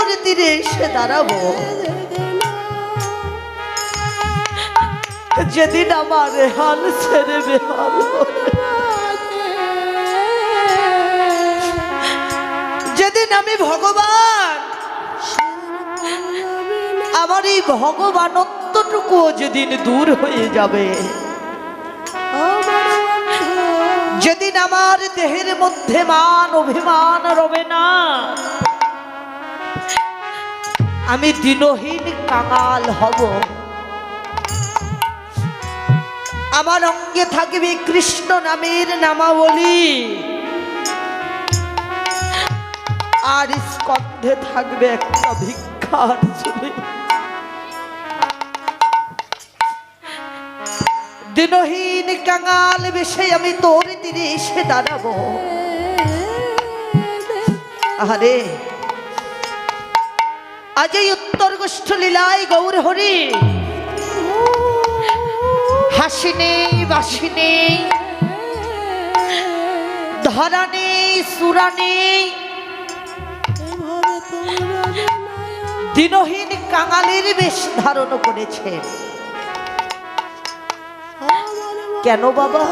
তোর তীরে এসে দাঁড়াবো। যেদিন আমার হাল ছেড়ে বেহাল যেদিন আমি ভগবান, আমার এই ভগবানত্বটুকুও যেদিন দূর হয়ে যাবে। যেদিন আমার দেহের মধ্যে মান অভিমান রবে না আমি দিনহীন কাঙাল হব। আমার অঙ্গে থাকবে কৃষ্ণ নামের নামাবলী। আর স্কন্ধে থাকবে একটা ভিক্ষার দিনহীন কাঙাল বেশে আমি তোর তীরে এসে দাঁড়াবো। আরে আজ এই উত্তর গোষ্ঠ লীলায় গৌর হরি। হাসি নেই বাসি নেই, ধরা নেই, সুরা নেই। দিনহীন কাঙালির বেশ ধারণ করেছে। কেন বাবা?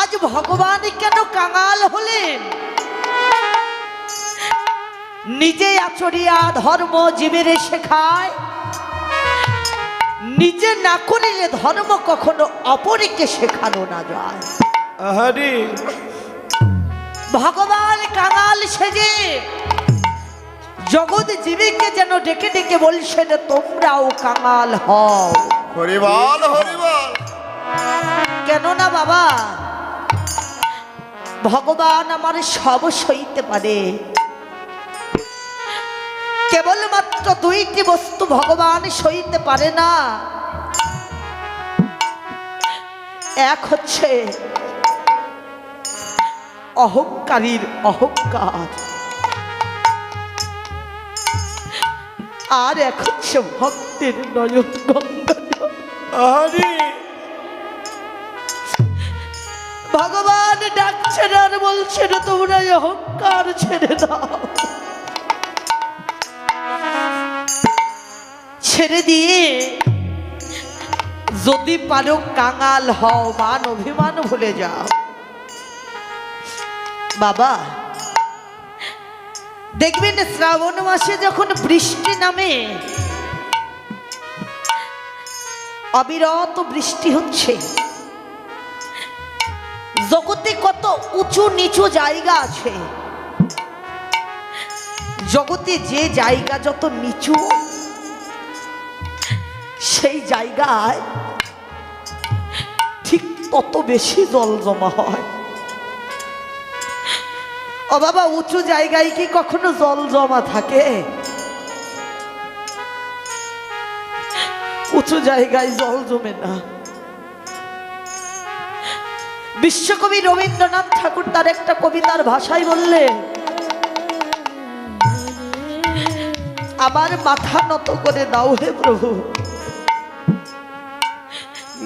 আজ ভগবান কেন কাঙাল হলেন? নিজে আচরিয়া ধর্ম জীবের শেখায়। নিজে না করিলে ধর্ম কখনো অপরকে শেখানো না যায়। ভগবান কাঙাল সেজে জগৎ জীবীকে যেন ডেকে ডেকে বলছেন তোমরাও কাঙাল হও। হরিবল হরিবল। কেন না বাবা ভগবান আমার সব সইতে পারে। কেবলমাত্র দুইটি বস্তু ভগবান সইতে পারে না। এক হচ্ছে অহংকারীর অহংকার। আর এক হচ্ছে ভক্তের নয়ন ভগবান ডাকছেন আর বলছেন তোমরা অহংকার ছেড়ে দাও। ছেড়ে দিয়ে যদি পারো কাঙাল হও, মান অভিমান ভুলে যাও। বাবা, দেখবেন শ্রাবণ মাসে যখন বৃষ্টি নামে, অবিরত বৃষ্টি হচ্ছে। জগতে কত উঁচু নিচু জায়গা আছে। জগতে যে জায়গা যত নিচু সেই জায়গায় ঠিক তত বেশি জল জমা হয়। ও বাবা, উঁচু জায়গায় কি কখনো জল জমা থাকে? উঁচু জায়গায় জল জমে না। বিশ্বকবি রবীন্দ্রনাথ ঠাকুর তার একটা কবিতার ভাষায় বললে আমার মাথা নত করে দাও হে প্রভু।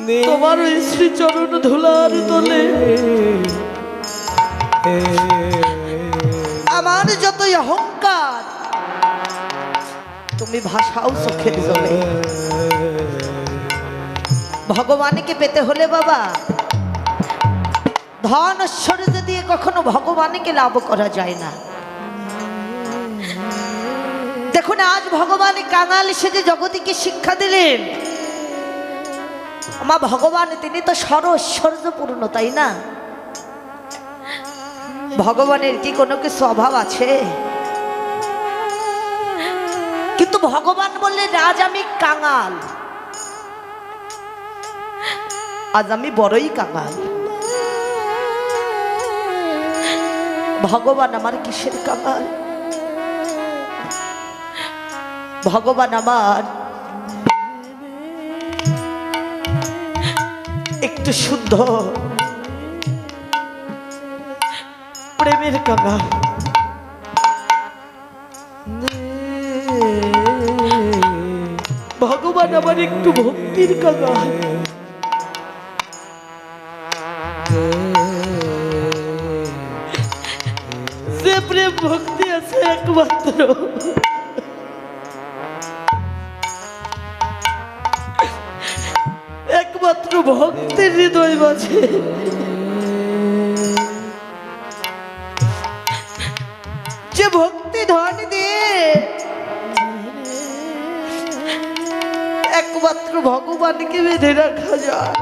তোমার ওই শ্রীচরণ ধুলার তলে। আমার যতই অহংকার তুমি ভাষাও চোখের জলে। ভগবানকে পেতে হলে বাবা ধন ঐশ্বর্য দিয়ে কখনো ভগবানকে লাভ করা যায় না। দেখুন আজ ভগবান কাঙাল সেজে জগতিকে শিক্ষা দিলেন। আমার ভগবান, তিনি তো সর ঐশ্বর্যপূর্ণ তাই না? ভগবানের কি কোনো কিছু অভাব আছে? কিন্তু ভগবান বললেন আজ আমি কাঙাল। আজ আমি বড়ই কাঙাল। ভগবান আমার কিসের কাঙাল? ভগবান আমার একটু শুদ্ধ। প্রেমের কাঙাল ভগবান আমার একটু ভক্তির কাঙাল যে ভক্তি আছে একমাত্র। মাঝে যে ভক্তি ধন দিয়ে একমাত্র ভগবানকে বেঁধে রাখা যায়।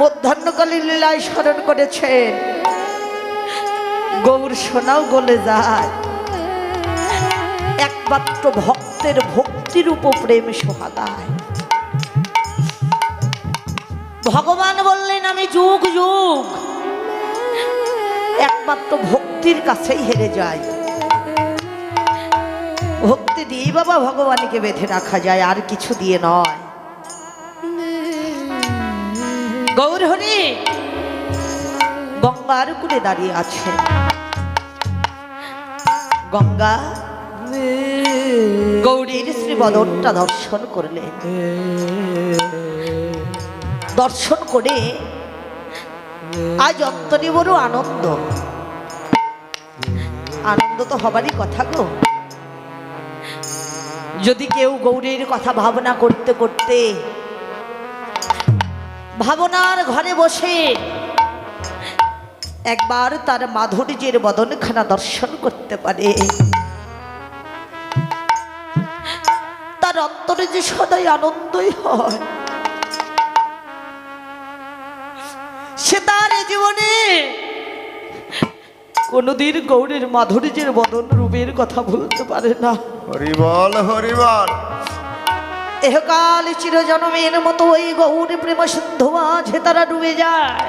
মধ্যাহ্নকালীন লীলায় স্মরণ করেছেন গৌর সোনাও গলে যায়। একমাত্র ভক্তের ভক্তির উপ প্রেম সোহাগায় ভগবান বললেন, আমি যুগ যুগ একমাত্র ভক্তির কাছেই হেরে যাই। ভক্তি দিয়ে বাবা ভগবানকে বেঁধে রাখা যায়, আর কিছু দিয়ে নয়। গৌর হরি, গঙ্গার কুলে দাঁড়িয়ে আছে। গঙ্গা গৌরীর শ্রী বদনটা দর্শন করলেন। দর্শন করে আজ অন্তরে বড় আনন্দ। আনন্দ তো হবারই কথা গো। যদি কেউ গৌরীর কথা ভাবনা করতে করতে ভাবনার ঘরে বসে একবার তার মাধুর্যের বদনখানা দর্শন করতে পারে। তার অন্তরে যে সদাই আনন্দই হয়। জীবনে কোনোদিন গৌরের মাধুর্যের বদন রূপের কথা বলতে পারে না। হরিবল হরিবল। এহকাল চিরজনমের মতো ওই গৌর প্রেম সিন্ধু মাঝে তারা ডুবে যায়।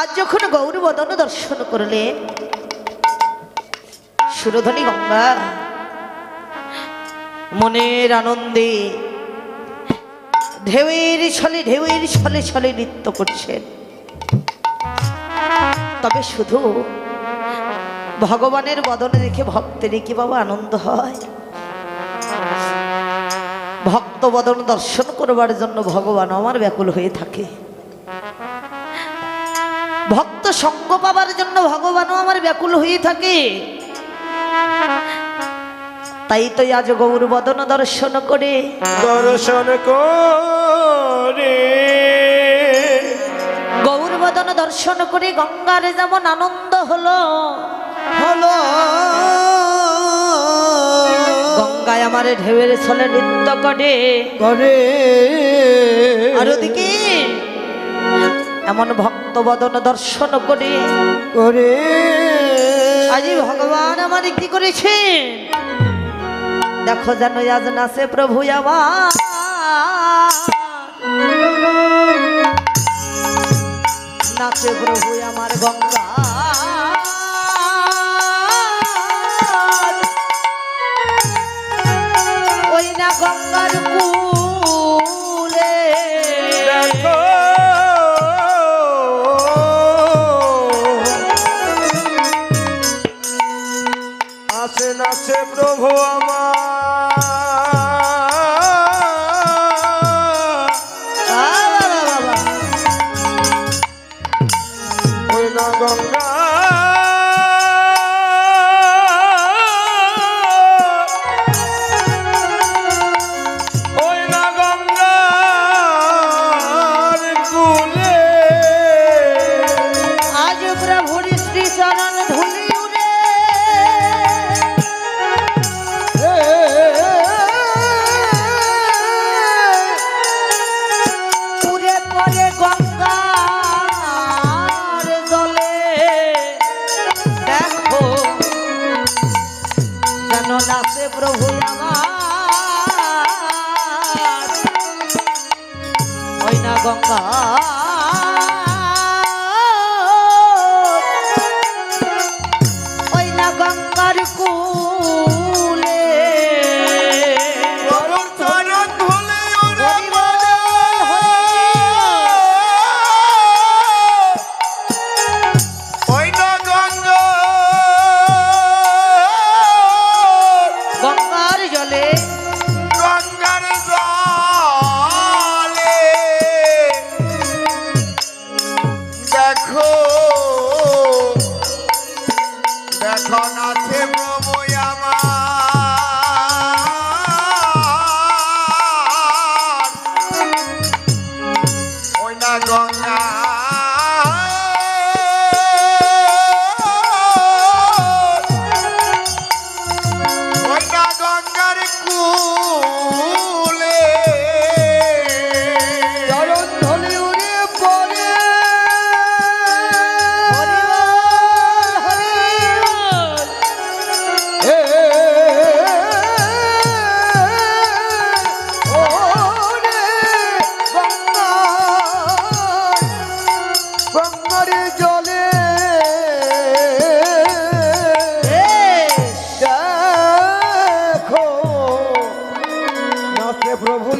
আজ যখন গৌর বদন দর্শন করলে সুরধনী গঙ্গা মনের আনন্দে ঢেউয়ের ছলে ঢেউয়ের ছলে ছলে নৃত্য করছেন। তবে শুধু ভগবানের বদনে দেখে ভক্তের কি বাবা আনন্দ হয়? ভক্ত বদন দর্শন করবার জন্য ভগবান আমার ব্যাকুল হয়ে থাকে। ভক্ত সঙ্গ পাবার জন্য ভগবানও আমার ব্যাকুল হয়ে থাকে। তাই তো আজ গৌর বদন দর্শন করে। দর্শন করে। গৌর বদন দর্শন করে গঙ্গার যেমন আনন্দ হলো। হলো। গঙ্গায় আমার ঢেউয়ের ছলে নৃত্য করে। করে। আর ওদিকে এমন ভক্ত বদন দর্শন করে। করে। আজি ভগবান আমার কি করেছেন দেখো যেন আজ নাচে প্রভু আমার। নাচে প্রভু আমার গঙ্গা। ওই না গঙ্গার কুলে যেন নাচে প্রভু আমার। ওই না গঙ্গা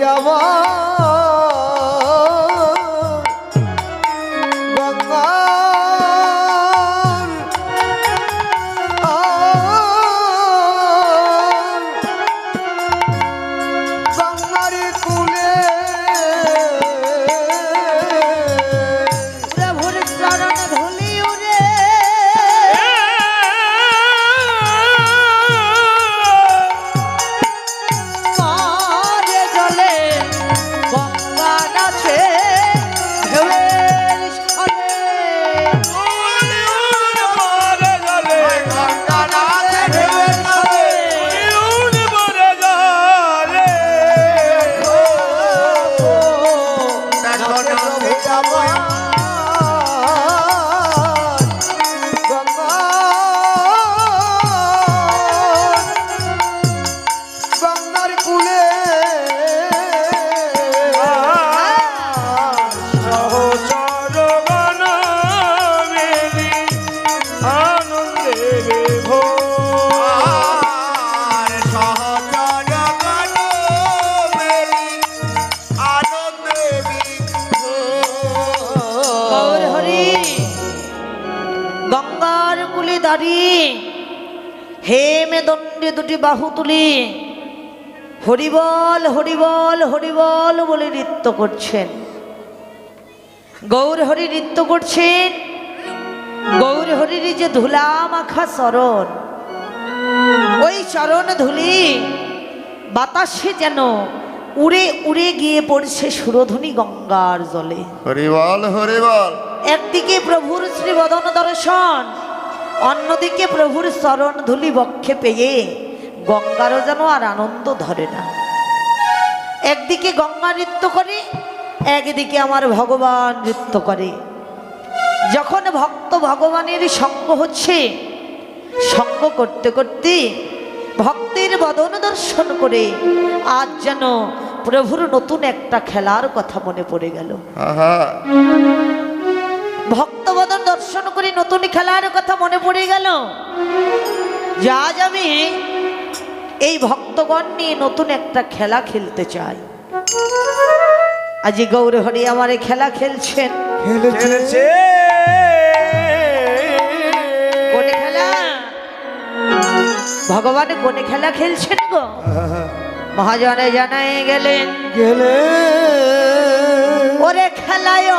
আমার তুলি। হরিবল হরিবল হরিবল বলে নৃত্য করছেন। গৌর হরি নৃত্য করছেন। গৌর হরির যে ধুলা মাখা চরণ ওই চরণ ধুলি বাতাসে যেন উড়ে উড়ে গিয়ে পড়ছে সুরধুনি গঙ্গার জলে। হরিবল হরিবল। একদিকে প্রভুর শ্রী বদন দর্শন অন্যদিকে প্রভুর চরণ ধুলি বক্ষে পেয়ে। গঙ্গারও যেন আর আনন্দ ধরে না। একদিকে গঙ্গা নৃত্য করে একদিকে আমার ভগবান নৃত্য করে। যখন ভক্ত ভগবানের সঙ্গ হচ্ছে সঙ্গ করতে করতে ভক্তের বদন দর্শন করে আজ যেন প্রভুর নতুন একটা খেলার কথা মনে পড়ে গেল। ভক্তবদন দর্শন করে নতুন খেলার কথা মনে পড়ে গেল। যা আজ আমি এই ভক্তগণ নিয়ে নতুন একটা খেলা খেলতে চাই। আজি গৌর হরি আমার এই খেলা খেলছেন। খেলেছে। কোনে খেলা? ভগবান কোনে খেলা খেলছেন গো? মহাজনে জানাই গেলেন গেলে। ওরে খেলায়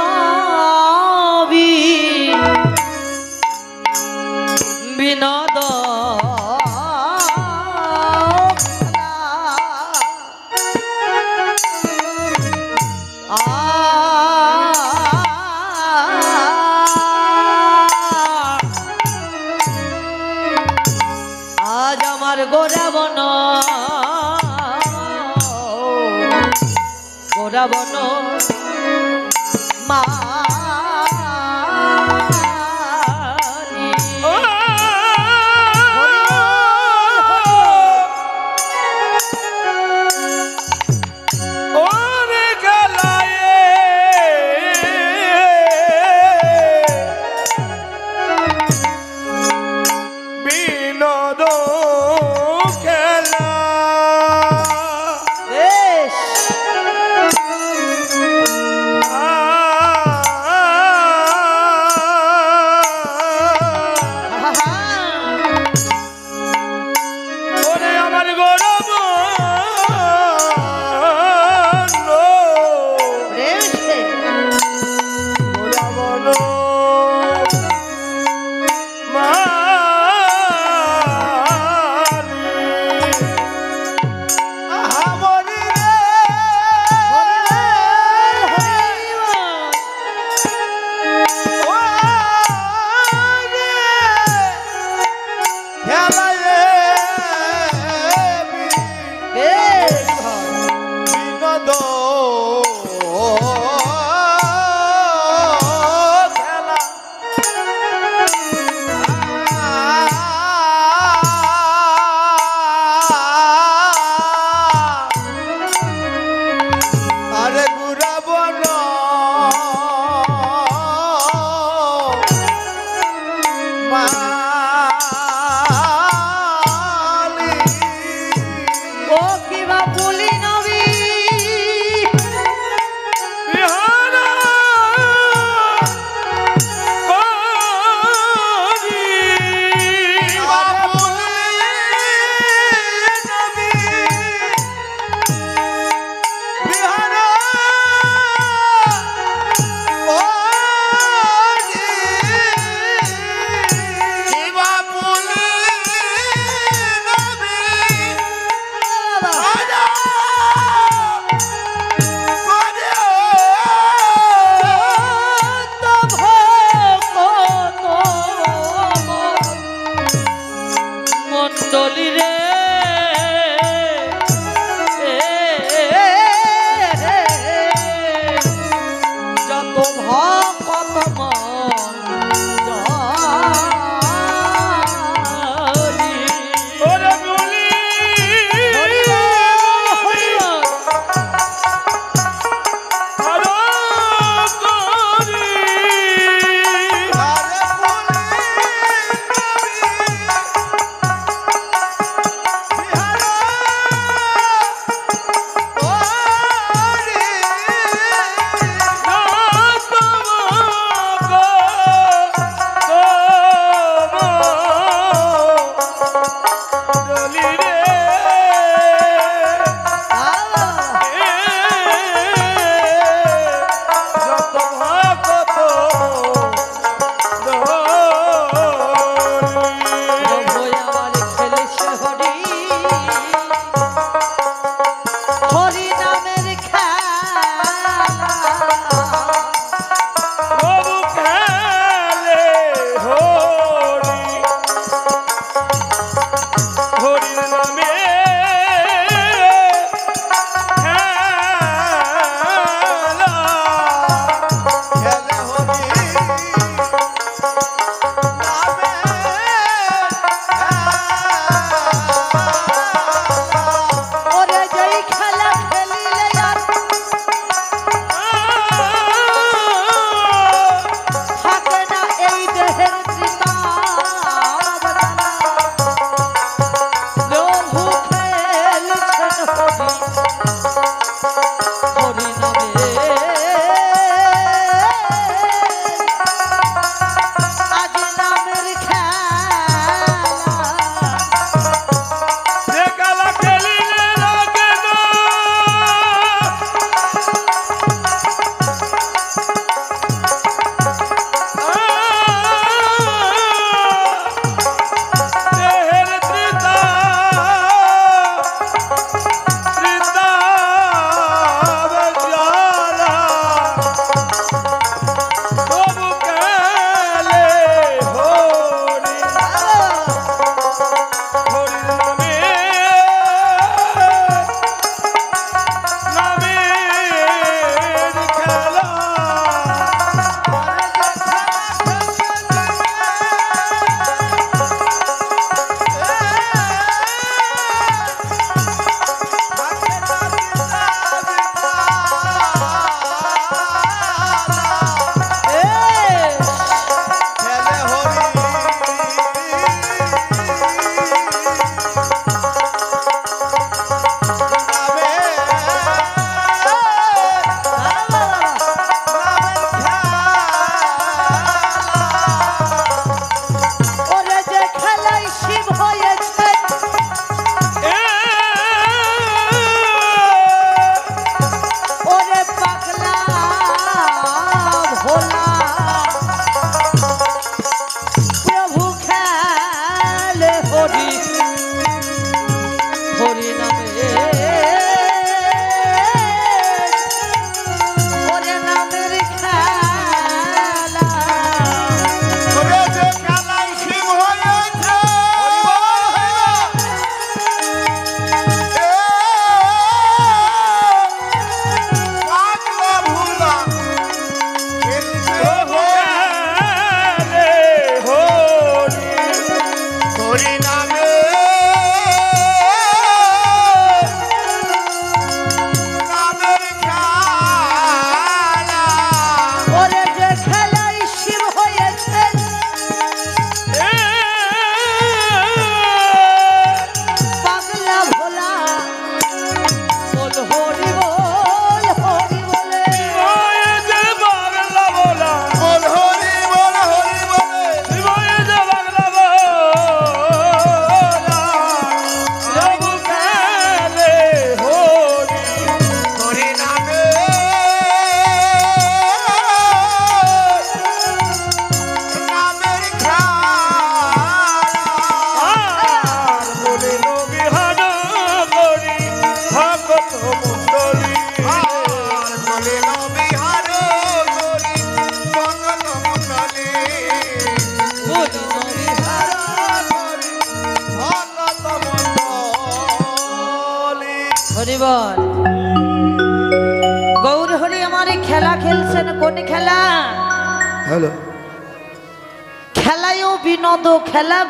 বিনোদ আমার গোরাবন। গোরাবন মালি গৌরব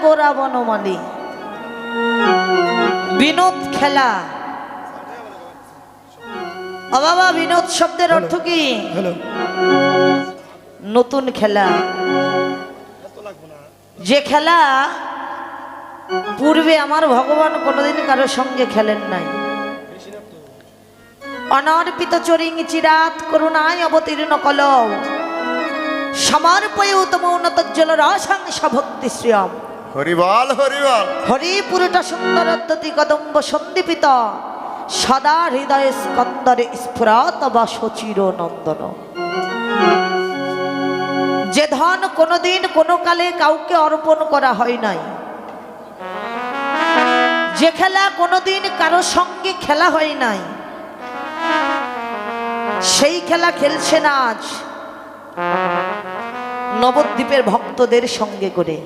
গোরা বনমালী বিনোদ খেলা। ও বাবা বিনোদ শব্দের অর্থ কি? নতুন খেলা। যে খেলা পূর্বে আমার ভগবান কোনোদিন কারোর সঙ্গে খেলেন নাই। অনর্পিত চরিং চিরাত করুণায় অবতীর্ণ কল সমর্পয় উত্তম উন্নতজ্জল রসাংস ভক্তি শ্রিয়ম। হরিবল হরিবল। হরিপুরটা সুন্দরদ্যতি কদম্ব সন্দীপিত। সদা হৃদয় স্কন্দরে স্ফুরত বা সচির নন্দন। যে ধন কোনোদিন কোনো কালে কাউকে অর্পণ করা হয় নাই। যে খেলা কোনোদিন কারও সঙ্গে খেলা হয় নাই। সেই খেলা খেলছে না আজ। নবদ্বীপের ভক্তদের সঙ্গে করে।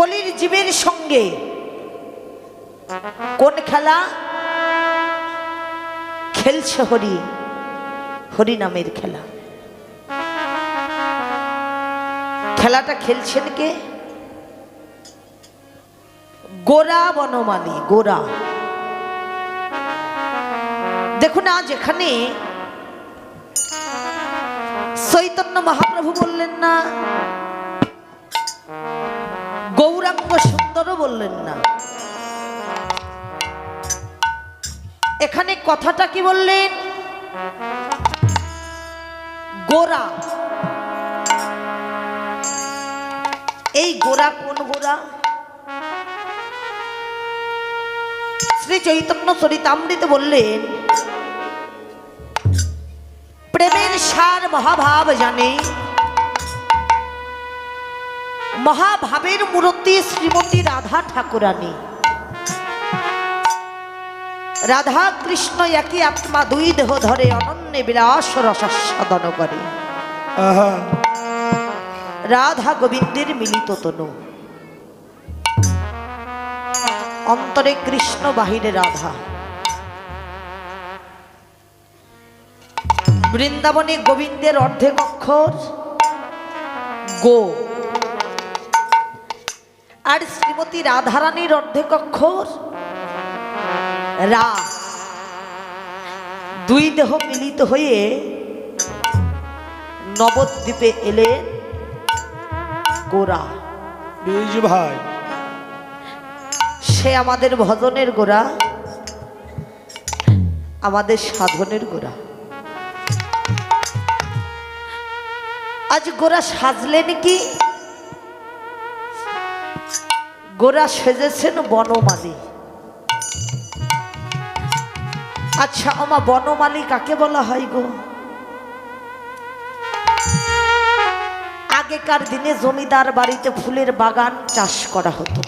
কলির জীবের সঙ্গে। কোন খেলা? খেলছে হরি। হরি নামের খেলা। খেলাটা খেলছেন কে? গোরা বনমালী, গোরা। দেখুন, আজ এখানে চৈতন্য মহাপ্রভু বললেন না গৌরাঙ্গ সুন্দরও বললেন না। এখানে কথাটা কি বললেন? গোরা। এই গোরা কোন গোরা? শ্রী চৈতন্য চরিতামৃত বললেন, প্রেমের সার মহাভাব জানে মহাভাবের মূর্তি শ্রীমতী রাধা ঠাকুরানী। রাধা কৃষ্ণ একই আত্মা দুই দেহ ধরে অনন্য বিলাস রসাস্বাদন করে। রাধা গোবিন্দের মিলিত তনু। অন্তরে কৃষ্ণ বাহিরে রাধা। বৃন্দাবনে গোবিন্দের অর্ধেক অক্ষর গো। আর শ্রীমতী রাধারানীর অর্ধেক অক্ষর। রা। দুই দেহ মিলিত হয়ে নবদ্বীপে এলেন গোরা। ভাই। সে আমাদের ভজনের গোড়া আমাদের সাধনের গোড়া আজ গোরা সাজলেন কি? গোরা সেজেছেন বনমালী। আচ্ছা ওমা বনমালী কাকে বলা হয় গো? আগেকার দিনে জমিদার বাড়িতে ফুলের বাগান চাষ করা হতো।